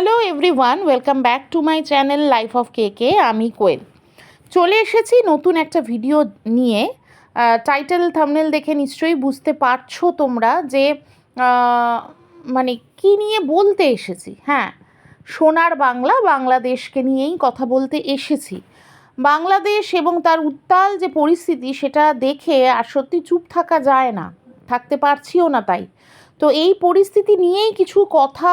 Hello everyone, welcome back to my channel life of K K, আমি কোয়েল। চলে এসেছি নতুন একটা ভিডিও নিয়ে। টাইটেল, থামনেল দেখে নিশ্চয়ই বুঝতে পারছ তোমরা যে মানে কি নিয়ে বলতে এসেছি। হ্যাঁ সোনার বাংলা বাংলাদেশকে নিয়েই কথা বলতে এসেছি। বাংলাদেশ এবং তার উত্তাল যে পরিস্থিতি, সেটা দেখে আর সত্যি চুপ থাকা যায় না। থাকতে পারছিও না তাই। তো এই পরিস্থিতি নিয়েই কিছু কথা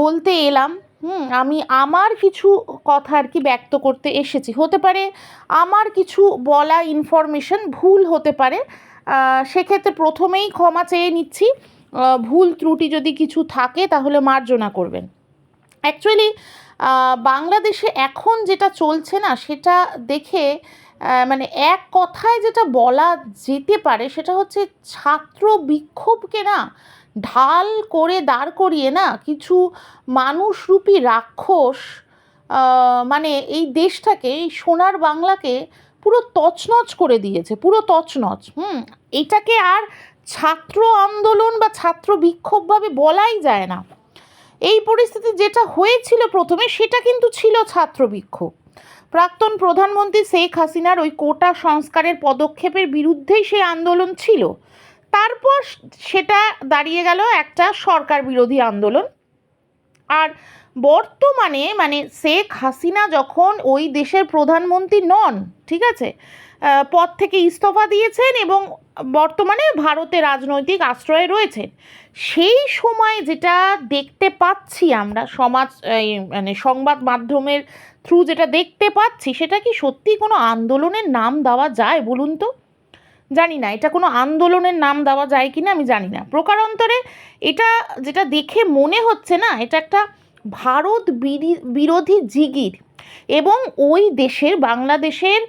বলতে এলাম। হুম, আমি আমার কিছু কথা আর কি ব্যক্ত করতে এসেছি। হতে পারে আমার কিছু বলা ইনফরমেশন ভুল হতে পারে। সেক্ষেত্রে প্রথমেই ক্ষমা চেয়ে নিচ্ছি। ভুল ত্রুটি যদি কিছু থাকে তাহলে মার্জনা করবেন। অ্যাকচুয়ালি বাংলাদেশে এখন যেটা চলছে না, সেটা দেখে মানে এক কথায় যেটা বলা যেতে পারে, সেটা হচ্ছে ছাত্র বিক্ষোভকে না ঢাল করে দাঁড় করিয়ে না কিছু মানুষরূপী রাক্ষস মানে এই দেশটাকে, এই সোনার বাংলাকে পুরো তছনছ করে দিয়েছে, পুরো তছনছ। হুম, এটাকে আর ছাত্র আন্দোলন বা ছাত্র বিক্ষোভভাবে বলাই যায় না। এই পরিস্থিতি যেটা হয়েছিল প্রথমে, সেটা কিন্তু ছিল ছাত্র বিক্ষোভ। প্রাক্তন প্রধানমন্ত্রী শেখ হাসিনার ওই কোটা সংস্কারের পদক্ষেপের বিরুদ্ধেই সেই আন্দোলন ছিল। তারপর সেটা দাঁড়িয়ে গেল একটা সরকার বিরোধী আন্দোলন। আর বর্তমানে মানে শেখ হাসিনা যখন ওই দেশের প্রধানমন্ত্রী নন, ঠিক আছে? পদ থেকে ইস্তফা দিয়েছেন এবং বর্তমানে ভারতে রাজনৈতিক আশ্রয়ে রয়েছেন। সেই সময় যেটা দেখতে পাচ্ছি আমরা সমাজ মানে সংবাদ মাধ্যমের থ্রু যেটা দেখতে পাচ্ছি, সেটা কি সত্যি কোনো আন্দোলনের নাম দেওয়া যায় বলুন তো? জানি না, এটা কোনো আন্দোলনের নাম দেওয়া যায় কি না আমি জানি না। প্রকারান্তরে এটা যেটা দেখে মনে হচ্ছে না, এটা একটা ভারত বিরি- বিরোধী জিগির এবং ওই দেশের, বাংলাদেশের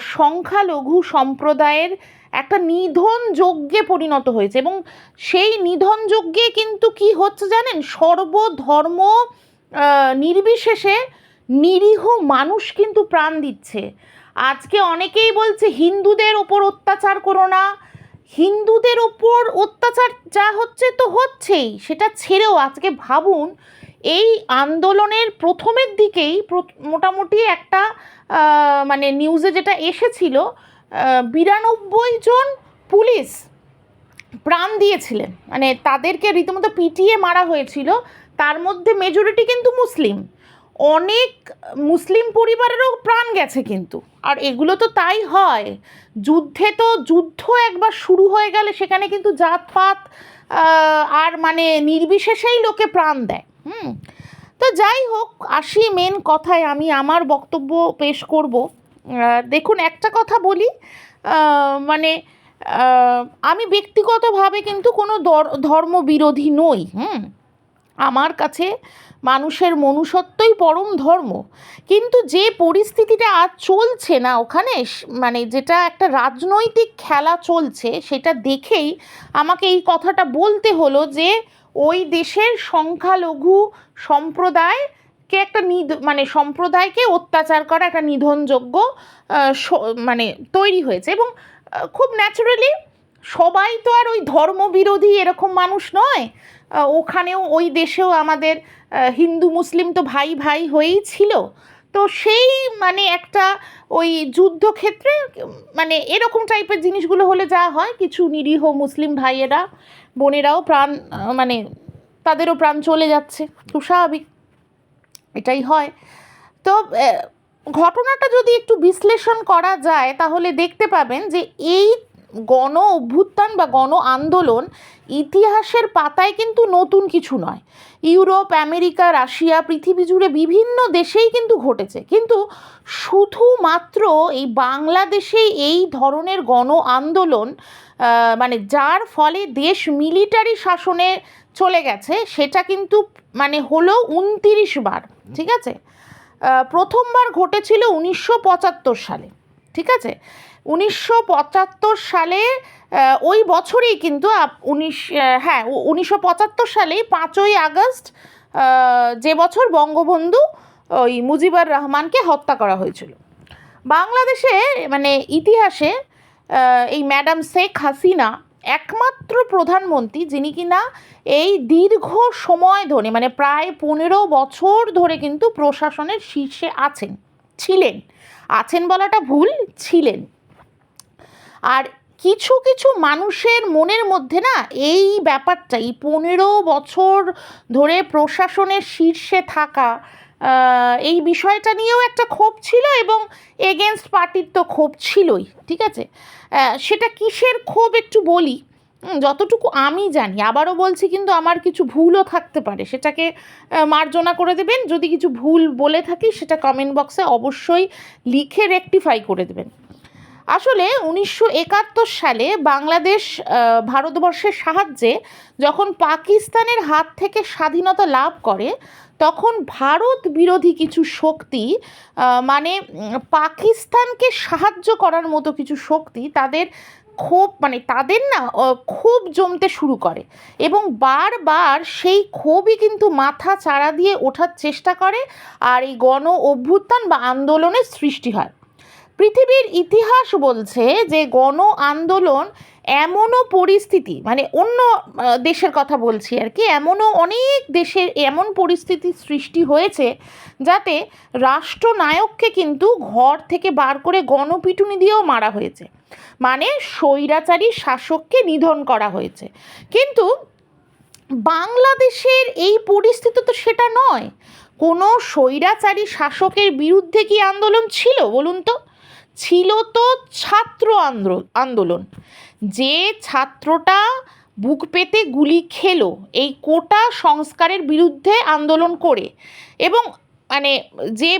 সংখ্যালঘু সম্প্রদায়ের একটা নিধন যজ্ঞে পরিণত হয়েছে এবং সেই নিধন যজ্ঞে কিন্তু কি হচ্ছে জানেন? সর্বধর্ম নির্বিশেষে নিরীহ মানুষ কিন্তু প্রাণ দিচ্ছে। আজকে অনেকেই বলছে হিন্দুদের ওপর অত্যাচার করো না। হিন্দুদের ওপর অত্যাচার যা হচ্ছে তো হচ্ছেই, সেটা ছেড়েও আজকে ভাবুন, এই আন্দোলনের প্রথমের দিকেই মোটামুটি একটা মানে নিউজে যেটা এসেছিল বিরানব্বই জন পুলিশ প্রাণ দিয়েছিলেন। মানে তাদেরকে রীতিমতো পিটিয়ে মারা হয়েছিল। তার মধ্যে মেজরিটি কিন্তু মুসলিম। অনেক মুসলিম পরিবারেরও প্রাণ গেছে কিন্তু। আর এগুলো তো তাই হয়। যুদ্ধে তো যুদ্ধ একবার শুরু হয়ে গেলে সেখানে কিন্তু জাতপাত আর মানে নির্বিশেষেই লোকে প্রাণ দেয়। হুম। তো যাই হোক, আসি মেন কথায়। আমি আমার বক্তব্য পেশ করব। দেখুন, একটা কথা বলি। মানে আমি ব্যক্তিগতভাবে কিন্তু কোনো ধর্মবিরোধী নই। হুম। আমার কাছে মানুষের মনুষ্যত্বই পরম ধর্ম। কিন্তু যে পরিস্থিতিটা আজ চলছে না ওখানে মানে যেটা একটা রাজনৈতিক খেলা চলছে, সেটা দেখেই আমাকে এই কথাটা বলতে হলো যে, ওই দেশের সংখ্যালঘু সম্প্রদায়কে একটা নিধ মানে সম্প্রদায়কে অত্যাচার করা একটা নিধনযোগ্য মানে তৈরি হয়েছে এবং খুব ন্যাচারালি সবাই তো আর ওই ধর্মবিরোধী এরকম মানুষ নয়। ওখানেও ওই দেশেও আমাদের হিন্দু, মুসলিম তো ভাই ভাই হয়েই ছিল। তো সেই মানে একটা ওই যুদ্ধক্ষেত্রে মানে এরকম টাইপের জিনিসগুলো হলে যা হয়, কিছু নিরীহ মুসলিম ভাইয়েরা, বোনেরাও প্রাণ মানে তাদেরও প্রাণ চলে যাচ্ছে। খুব স্বাভাবিক। এটাই হয়। তো ঘটনাটা যদি একটু বিশ্লেষণ করা যায়, তাহলে দেখতে পাবেন যে এই গণ অভ্যুত্থান বা গণ আন্দোলন ইতিহাসের পাতায় কিন্তু নতুন কিছু নয়। ইউরোপ, আমেরিকা, রাশিয়া, পৃথিবী জুড়ে বিভিন্ন দেশেই কিন্তু ঘটেছে। কিন্তু শুধুমাত্র এই বাংলাদেশেই এই ধরনের গণ আন্দোলন মানে যার ফলে দেশ মিলিটারি শাসনে চলে গেছে, সেটা কিন্তু মানে হলো উনতিরিশ বার, ঠিক আছে? প্রথমবার ঘটেছিল উনিশশো পঁচাত্তর সালে, ঠিক আছে? উনিশশো পঁচাত্তর সালে ওই বছরেই কিন্তু উনিশ হ্যাঁ উনিশশো পঁচাত্তর সালেই পাঁচই আগস্ট যে বছর বঙ্গবন্ধু ওই মুজিবুর রহমানকে হত্যা করা হয়েছিল। বাংলাদেশে মানে ইতিহাসে এই ম্যাডাম শেখ হাসিনা একমাত্র প্রধানমন্ত্রী যিনি কিনা এই দীর্ঘ সময় ধরে মানে প্রায় পনেরো বছর ধরে কিন্তু প্রশাসনের শীর্ষে আছেন, ছিলেন। আছেন বলাটা ভুল, ছিলেন। আর কিছু কিছু মানুষের মনের মধ্যে না এই ব্যাপারটা, এই পনেরো বছর ধরে প্রশাসনের শীর্ষে থাকা এই বিষয়টা নিয়েও একটা ক্ষোভ ছিল এবং এগেনস্ট পার্টির তো ক্ষোভ ছিলই, ঠিক আছে? সেটা কিসের ক্ষোভ একটু বলি? যতটুকু আমি জানি, আবারও বলছি কিন্তু আমার কিছু ভুলও থাকতে পারে, সেটাকে মার্জনা করে দেবেন, যদি কিছু ভুল বলে থাকি সেটা কমেন্ট বক্সে অবশ্যই লিখে রেকটিফাই করে দেবেন। আসলে উনিশশো একাত্তর সালে বাংলাদেশ ভারতবর্ষের সাহায্যে যখন পাকিস্তানের হাত থেকে স্বাধীনতা লাভ করে, তখন ভারত বিরোধী কিছু শক্তি মানে পাকিস্তানকে সাহায্য করার মতো কিছু শক্তি তাদের ক্ষোভ মানে তাদের না ক্ষোভ জমতে শুরু করে। এবং বারবার সেই ক্ষোভই কিন্তু মাথা চাড়া দিয়ে ওঠার চেষ্টা করে, আর এই গণ অভ্যুত্থান বা আন্দোলনের সৃষ্টি হয়। পৃথিবীর ইতিহাস বলছে যে গণ আন্দোলন এমনও পরিস্থিতি মানে অন্য দেশের কথা বলছি আর কি, এমনও অনেক দেশের এমন পরিস্থিতি সৃষ্টি হয়েছে যাতে রাষ্ট্রনায়ককে কিন্তু ঘর থেকে বার করে গণপিটুনি দিয়েও মারা হয়েছে। মানে স্বৈরাচারী শাসককে নিধন করা হয়েছে। কিন্তু বাংলাদেশের এই পরিস্থিতি তো সেটা নয়। কোনো স্বৈরাচারী শাসকের বিরুদ্ধে কি আন্দোলন ছিল বলুন তো? ছিল তো ছাত্র আন্দোলন। যে ছাত্রটা বুক পেতে গুলি খেলো, এই কোটা সংস্কারের বিরুদ্ধে আন্দোলন করে এবং মানে যে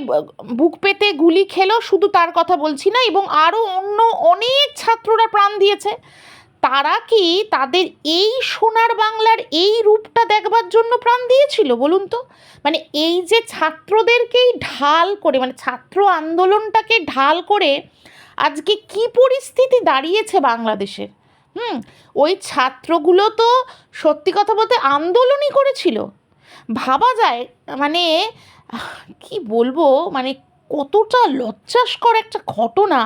বুক পেতে গুলি খেলো, শুধু তার কথা বলছি না, এবং আরও অন্য অনেক ছাত্ররা প্রাণ দিয়েছে। তারা কি তাদের এই সোনার বাংলার এই রূপটা দেখবার জন্য প্রাণ দিয়েছিল বলুন তো? মানে এই যে ছাত্রদেরকেই ঢাল করে মানে ছাত্র আন্দোলনটাকে ঢাল করে আজকে কি পরিস্থিতি দাঁড়িয়েছে বাংলাদেশের? হুম, ওই ছাত্রগুলো তো সত্যি কথা বলতে আন্দোলনই করেছিল। ভাবা যায় মানে কি বলব মানে কতটা লজ্জাস্কর একটা ঘটনা।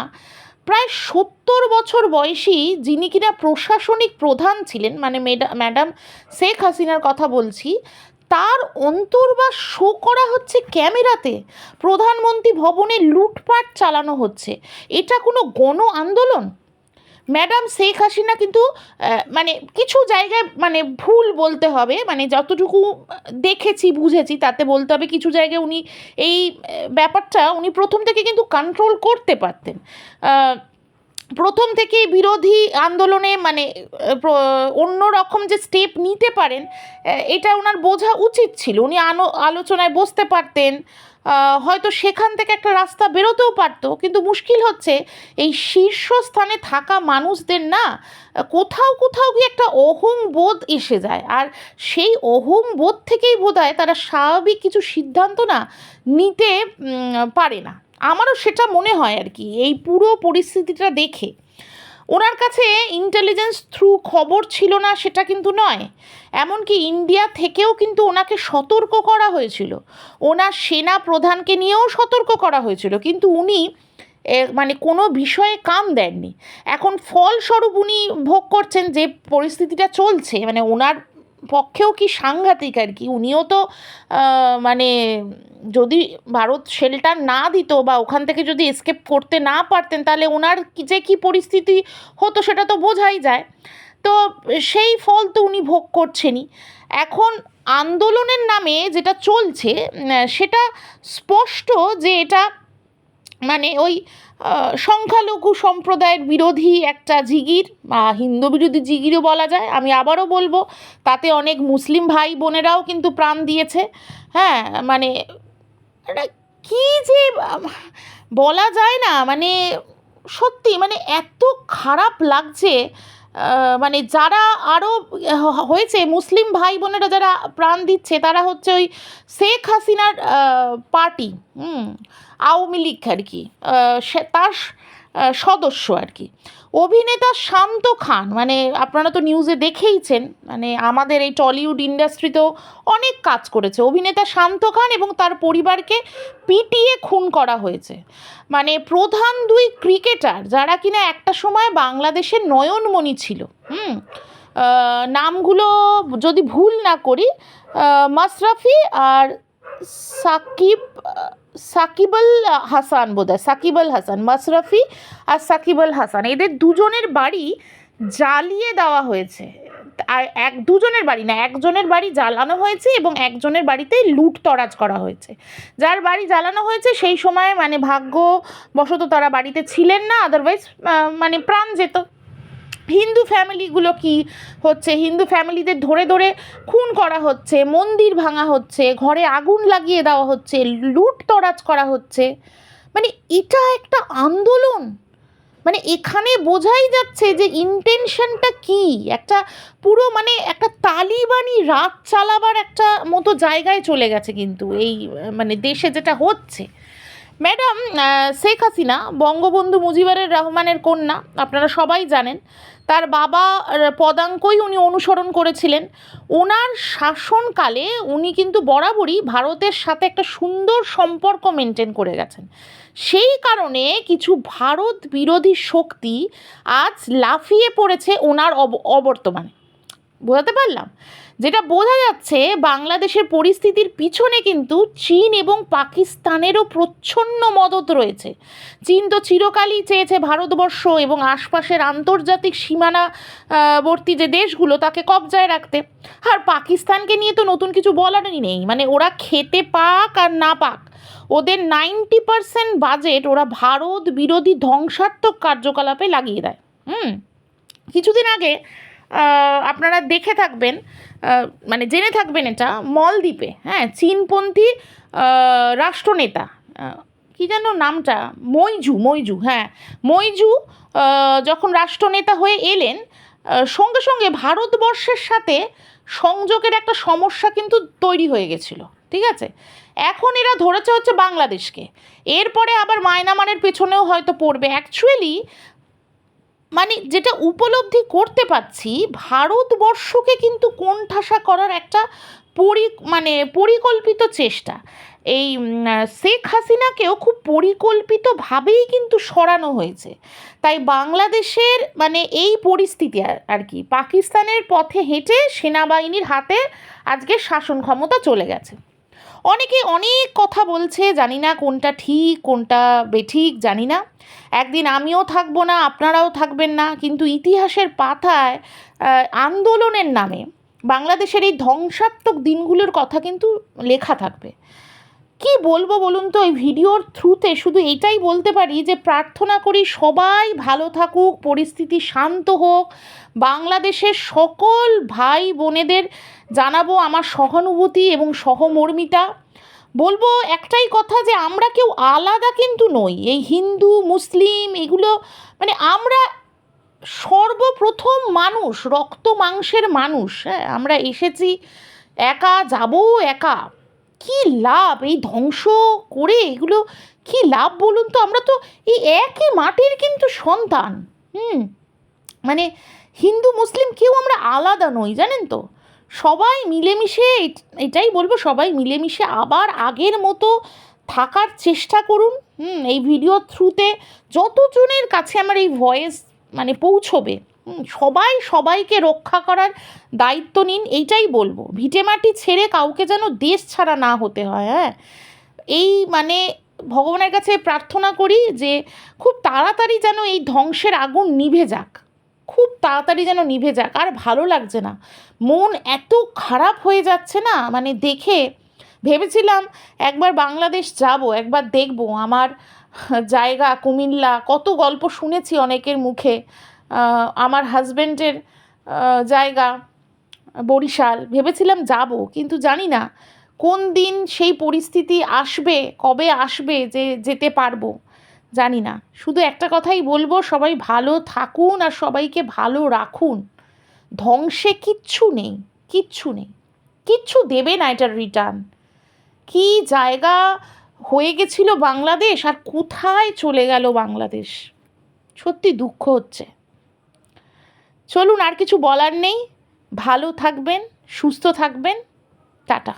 প্রায় সত্তর বছর বয়সী যিনি কিনা প্রশাসনিক প্রধান ছিলেন মানে ম্যাডাম শেখ হাসিনার কথা বলছি, তার অন্তর্বাস শো করা হচ্ছে ক্যামেরাতে। প্রধানমন্ত্রী ভবনে লুটপাট চালানো হচ্ছে। এটা কোনো গণ আন্দোলন? ম্যাডাম শেখ হাসিনা কিন্তু মানে কিছু জায়গায় মানে ভুল বলতে হবে মানে যতটুকু দেখেছি, বুঝেছি, তাতে বলতে হবে কিছু জায়গায় উনি এই ব্যাপারটা উনি প্রথম থেকে কিন্তু কন্ট্রোল করতে পারতেন। প্রথম থেকেই বিরোধী আন্দোলনে মানে অন্য রকম যে স্টেপ নিতে পারেন এটা ওনার বোঝা উচিত ছিল। উনি আলোচনায় বসতে পারতেন হয়তো সেখান থেকে একটা রাস্তা বেরোতেও পারতো, কিন্তু মুশকিল হচ্ছে এই শীর্ষস্থানে থাকা মানুষদের না, কোথাও কোথাও গিয়ে একটা অহং বোধ এসে যায়। আর সেই অহং বোধ থেকেই বোধ হয় তারা স্বাভাবিক কিছু সিদ্ধান্ত না নিতে পারে না। আমারও সেটা মনে হয় আর কি, এই পুরো পরিস্থিতিটা দেখে। ওনার কাছে ইন্টেলিজেন্স থ্রু খবর ছিল না, সেটা কিন্তু নয়। এমনকি ইন্ডিয়া থেকেও কিন্তু ওনাকে সতর্ক করা হয়েছিল। ওনার সেনা প্রধানকে নিয়েও সতর্ক করা হয়েছিল, কিন্তু উনি মানে কোনো বিষয়ে কাম দেননি। এখন ফলস্বরূপ উনি ভোগ করছেন যে পরিস্থিতিটা চলছে মানে ওনার পক্ষেও কি সাংঘাতিক আর কি? উনিও তো মানে যদি ভারত শেল্টার না দিত বা ওখান থেকে যদি এসকেপ করতে না পারতেন, তাহলে ওনার যে কী পরিস্থিতি হতো সেটা তো বোঝাই যায়। তো সেই ফল তো উনি ভোগ করছেনই। এখন আন্দোলনের নামে যেটা চলছে সেটা স্পষ্ট যে এটা মানে ওই সংখ্যালঘু সম্প্রদায়ের বিরোধী একটা জিগির, বা হিন্দু বিরোধী জিগিরও বলা যায়। আমি আবারও বলব, তাতে অনেক মুসলিম ভাই বোনেরাও কিন্তু প্রাণ দিয়েছে। হ্যাঁ মানে এটা কী যে বলা যায় না মানে সত্যি মানে এত খারাপ লাগছে মানে যারা আরও হয়েছে মুসলিম ভাই বোনেরা যারা প্রাণ দিচ্ছে, তারা হচ্ছে ওই শেখ হাসিনার পার্টি, হুম, আওয়ামী লীগ আর কি তার সদস্য আর কি। অভিনেতা শান্ত খান মানে আপনারা তো নিউজে দেখেইছেন মানে আমাদের এই টলিউড ইন্ডাস্ট্রিতেও অনেক কাজ করেছে। অভিনেতা শান্ত খান এবং তার পরিবারকে পিটিয়ে খুন করা হয়েছে। মানে প্রধান দুই ক্রিকেটার যারা কিনা একটা সময় বাংলাদেশের নয়নমণি ছিল হুম? নামগুলো যদি ভুল না করি আহ, মাশরাফি আর সাকিব সাকিবুল হাসান বোধহয়, সাকিবুল হাসান, মাশরাফি আর সাকিবুল হাসান। এদের দুজনের বাড়ি জ্বালিয়ে দেওয়া হয়েছে। আর এক, দুজনের বাড়ি না, একজনের বাড়ি জ্বালানো হয়েছে এবং একজনের বাড়িতে লুটতরাজ করা হয়েছে। যার বাড়ি জ্বালানো হয়েছে সেই সময় মানে ভাগ্য ভাগ্যবশত তারা বাড়িতে ছিলেন না আদারওয়াইজ মানে প্রাণ যেত। হিন্দু ফ্যামিলিগুলো কি হচ্ছে? হিন্দু ফ্যামিলিদের ধরে ধরে খুন করা হচ্ছে, মন্দির ভাঙা হচ্ছে, ঘরে আগুন লাগিয়ে দেওয়া হচ্ছে, লুট তরাজ করা হচ্ছে। মানে এটা একটা আন্দোলন। মানে এখানে বোঝাই যাচ্ছে যে ইন্টেনশনটা কি? একটা পুরো মানে একটা তালিবানি রাত চালাবার একটা মতো জায়গায় চলে গেছে কিন্তু এই মানে দেশে যেটা হচ্ছে। ম্যাডাম শেখ হাসিনা, বঙ্গবন্ধু মুজিবুরের রহমানের কন্যা, আপনারা সবাই জানেন, তার বাবা পদাঙ্কই উনি অনুসরণ করেছিলেন। ওনার শাসনকালে উনি কিন্তু বরাবরই ভারতের সাথে একটা সুন্দর সম্পর্ক মেনটেন করে গেছেন। সেই কারণে কিছু ভারত বিরোধী শক্তি আজ লাফিয়ে পড়েছে ওনার অব- অবর্তমানে। বোঝাতে পারলাম? যেটা বোঝা যাচ্ছে বাংলাদেশের পরিস্থিতির পিছনে কিন্তু চীন এবং পাকিস্তানেরও প্রচ্ছন্ন মদত রয়েছে। চীন তো চিরকালই চেয়েছে ভারতবর্ষ এবং আশপাশের আন্তর্জাতিক সীমানাবর্তী যে দেশগুলো, তাকে কবজায় রাখতে। আর পাকিস্তানকে নিয়ে তো নতুন কিছু বলারই নেই। মানে ওরা খেতে পাক আর না পাক। ওদের নাইনটি পার্সেন্ট বাজেট ওরা ভারত বিরোধী ধ্বংসাত্মক কার্যকলাপে লাগিয়ে দেয়। হুম, কিছুদিন আগে আপনারা দেখে থাকবেন মানে জেনে থাকবেন এটা, মলদ্বীপে হ্যাঁ চীনপন্থী রাষ্ট্রনেতা কি যেন নামটা, মইজু মইজু হ্যাঁ মইজু যখন রাষ্ট্রনেতা হয়ে এলেন সঙ্গে সঙ্গে ভারতবর্ষের সাথে সংযোগের একটা সমস্যা কিন্তু তৈরি হয়ে গেছিল, ঠিক আছে? এখন এরা ধরেছে হচ্ছে বাংলাদেশকে, এরপরে আবার মায়নামারের পেছনেও হয়তো পড়বে। অ্যাকচুয়ালি মানে যেটা উপলব্ধি করতে পারছি, ভারতবর্ষকে কিন্তু কোণঠাসা করার একটা পরি মানে পরিকল্পিত চেষ্টা। এই শেখ হাসিনাকেও খুব পরিকল্পিতভাবেই কিন্তু সরানো হয়েছে। তাই বাংলাদেশের মানে এই পরিস্থিতি আর- আর কি, পাকিস্তানের পথে হেঁটে সেনাবাহিনীর হাতে আজকে শাসন ক্ষমতা চলে গেছে। অনেকে অনেক কথা বলছে, জানি না কোনটা ঠিক, কোনটা বেঠিক, জানি না। একদিন আমিও থাকব না, আপনারাও থাকবেন না, কিন্তু ইতিহাসের পাতায় আন্দোলনের নামে বাংলাদেশের এই ধ্বংসাত্মক দিনগুলোর কথা কিন্তু লেখা থাকবে। কি বলব বলুন তো, এই ভিডিওর থ্রুতে শুধু এটাই বলতে পারি যে, প্রার্থনা করি সবাই ভালো থাকুক, পরিস্থিতি শান্ত হোক। বাংলাদেশের সকল ভাই বোনেদের জানাব আমার সহানুভূতি এবং সহমর্মিতা। বলব একটাই কথা যে আমরা কেউ আলাদা কিন্তু নই। এই হিন্দু, মুসলিম এগুলো মানে আমরা সর্বপ্রথম মানুষ, রক্ত মাংসের মানুষ। হ্যাঁ আমরা এসেছি, একা যাব, একা। কি লাভ? এই ধ্বংস করে এগুলো কি লাভ বলুন তো? আমরা তো এই একই মাটির কিন্তু সন্তান। হুম মানে হিন্দু, মুসলিম কেউ আমরা আলাদা নই, জানেন তো? সবাই মিলেমিশে এট- এটাই বলব, সবাই মিলেমিশে আবার আগের মতো থাকার চেষ্টা করুন। হুম, এই ভিডিও থ্রুতে যতজনের কাছে আমার এই ভয়েস মানে পৌঁছবে সবাই সবাইকে রক্ষা করার দায়িত্ব নিন, এইটাই বলব। ভিটেমাটি ছেড়ে কাউকে যেন দেশ ছাড়া না হতে হয় হ্যাঁ? এই মানে ভগবানের কাছে প্রার্থনা করি যে খুব তাড়াতাড়ি যেন এই ধ্বংসের আগুন নিভে যাক। খুব তাড়াতাড়ি যেন নিভে যাক, আর ভালো লাগছে না। মন এত খারাপ হয়ে যাচ্ছে না? মানে দেখে ভেবেছিলাম একবার বাংলাদেশ যাব, একবার দেখব। আমার জায়গা, কুমিল্লা, কত গল্প শুনেছি অনেকের মুখে। আমার হাজব্যান্ডের জায়গা, বরিশাল, ভেবেছিলাম যাব, কিন্তু জানি না কোন দিন সেই পরিস্থিতি আসবে, কবে আসবে, যে যেতে পারব। জানি না। শুধু একটা কথাই বলব, সবাই ভালো থাকুন আর সবাইকে ভালো রাখুন। ধ্বংসে কিচ্ছু নেই কিচ্ছু নেই। কিচ্ছু দেবে না এটার রিটার্ন কি জায়গা হয়ে গেছিল বাংলাদেশ আর কোথায় চলে গেল বাংলাদেশ? সত্যি দুঃখ হচ্ছে। চলুন আর কিছু বলার নেই। ভালো থাকবেন, সুস্থ থাকবেন। টাটা।